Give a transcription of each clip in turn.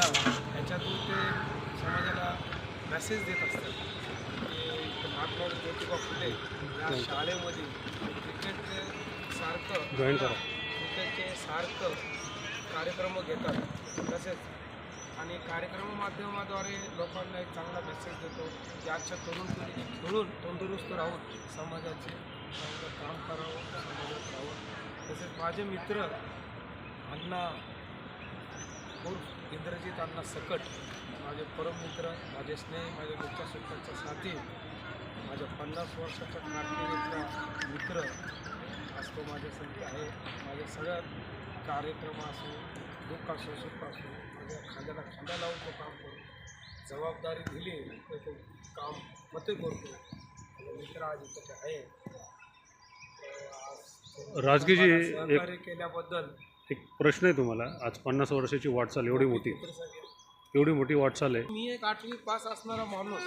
मिळावा याच्यातून ते समाजाला मेसेज देत असतात. की महात्मा ज्योतिबा फुले या शाळेमध्ये क्रिकेटचे सारखं क्रिकेटचे सारखं कार्यक्रम घेतात. तसेच आणि कार्यक्रम माध्यमाद्वारे लोकांना एक चांगला मेसेज देतो. की आजच्या तरुण पिढीने खेळून तंदुरुस्त राहून समाजाचे चांगलं काम करावं समाजात राहावं. तसेच माझे मित्र अण्णा उर्फ इंद्रजित अण्णा सकट माझे परममित्र माझे स्नेह माझ्या दुःखच्या सुखांचा साथी माझ्या पन्नास वर्षाच्या कारकिर्दीतला मित्र आज तो माझ्या आहे. माझ्या सगळ्या कार्यक्रम असो दुःख असो सुख असो माझ्या खांद्याला खांदा लावून तो काम करतो जबाबदारी दिली तर तो काम मते करतो. माझा मित्र आज इथं आहे. मला एक- सहकार्य केल्याबद्दल एक प्रश्न आहे तुम्हाला. आज पन्नास वर्षाची वाटचाल एवढी मोठी. एवढी मोठी वाटचाल आहे. मी एक आठवी पास असणारा माणूस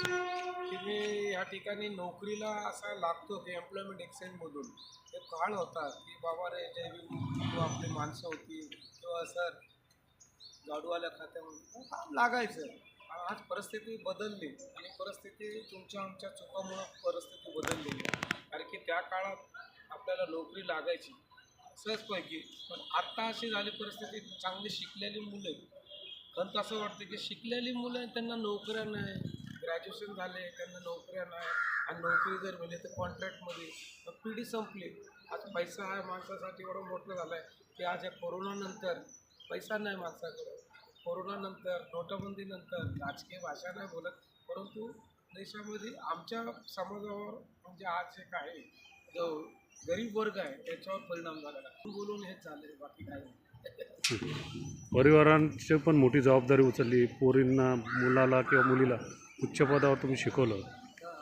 की मी या ठिकाणी नोकरीला असा लागतो की एम्प्लॉयमेंट एक्सचेंजमधून एक काळ होता की बाबा रे किंवा आपली माणसं होती किंवा सर गाडूवाल्या खात्यामध्ये. काम लागायचं. आज परिस्थिती बदलली आणि परिस्थिती तुमच्या आमच्या चुकामुळं परिस्थिती बदललेली आहे. कारण की त्या काळात आपल्याला नोकरी लागायची सहजपैकी. पण आत्ता अशी झाली परिस्थिती चांगली शिकलेली मुलं आहेत. असं वाटतं की शिकलेली मुलं त्यांना नोकऱ्या नाही. ग्रॅज्युएशन झाले त्यांना नोकऱ्या नाही. आणि नोकरी जर मिळली तर कॉन्ट्रॅक्टमध्ये तर पिढी संपली. आज पैसा हा माणसासाठी एवढं मोठं झालं आहे की आज या कोरोनानंतर पैसा नाही माणसाकडं. कोरोनानंतर नोटाबंदीनंतर राजकीय भाषा नाही बोलत. परंतु देशामध्ये आमच्या समाजावर म्हणजे आज जे काही जो गरीब वर्ग आहे त्याच्यावर परिणाम झालेला आहे बोलून हेच झालं बाकी नाही. परिवारांची पण मोठी जबाबदारी उचलली. पोरींना मुलाला किंवा मुलीला उच्च पदावर तुम्ही शिकवलं.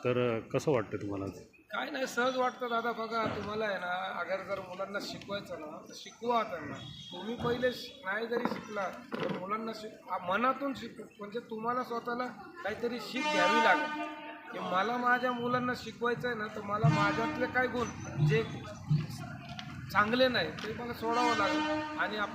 तर कसं वाटतं तुम्हाला? काय नाही सहज वाटतं दादा. बघा तुम्हाला आहे ना अगर जर मुलांना शिकवायचं ना तर शिकवा त्यांना. तुम्ही पहिले नाही जरी शिकला तर मुलांना शिक मनातून शिकू म्हणजे तुम्हाला स्वतःला काहीतरी शिक घ्यावी लागेल. की मला माझ्या मुलांना शिकवायचं आहे ना तर मला माझ्यातले काय गुण जे चांगले नाही ते मला सोडावं लागेल. आणि आपल्या